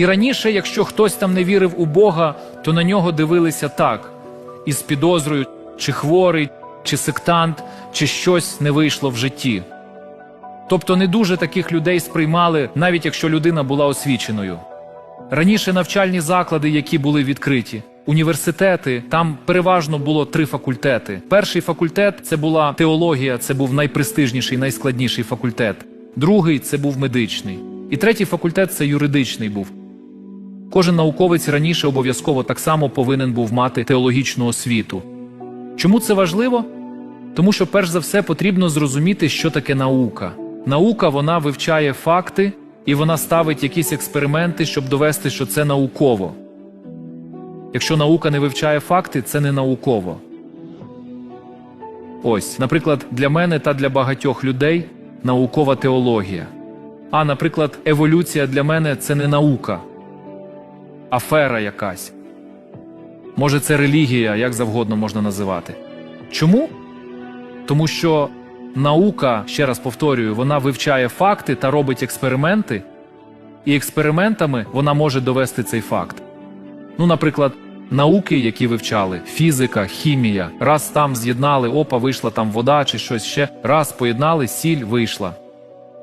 І раніше, якщо хтось там не вірив у Бога, то на нього дивилися так: із підозрою, чи хворий, чи сектант, чи щось не вийшло в житті. Тобто не дуже таких людей сприймали, навіть якщо людина була освіченою. Раніше навчальні заклади, які були відкриті, університети, там переважно було три факультети. Перший факультет це була теологія, це був найпрестижніший, найскладніший факультет. Другий це був медичний. І третій факультет це юридичний був. Кожен науковець раніше обов'язково так само повинен був мати теологічну освіту. Чому це важливо? Тому що перш за все потрібно зрозуміти, що таке наука. Наука вона вивчає факти і вона ставить якісь експерименти, щоб довести, що це науково. Якщо наука не вивчає факти, це не науково. Ось, наприклад, для мене та для багатьох людей наукова теологія. А, наприклад, еволюція для мене це не наука, афера якась. Може, це релігія, як завгодно можна називати. Чому? Тому що наука, ще раз повторюю, вона вивчає факти та робить експерименти, і експериментами вона може довести цей факт. Ну, наприклад, науки, які вивчали, фізика, хімія, раз там з'єднали, опа, вийшла там вода чи щось ще, раз поєднали, сіль вийшла.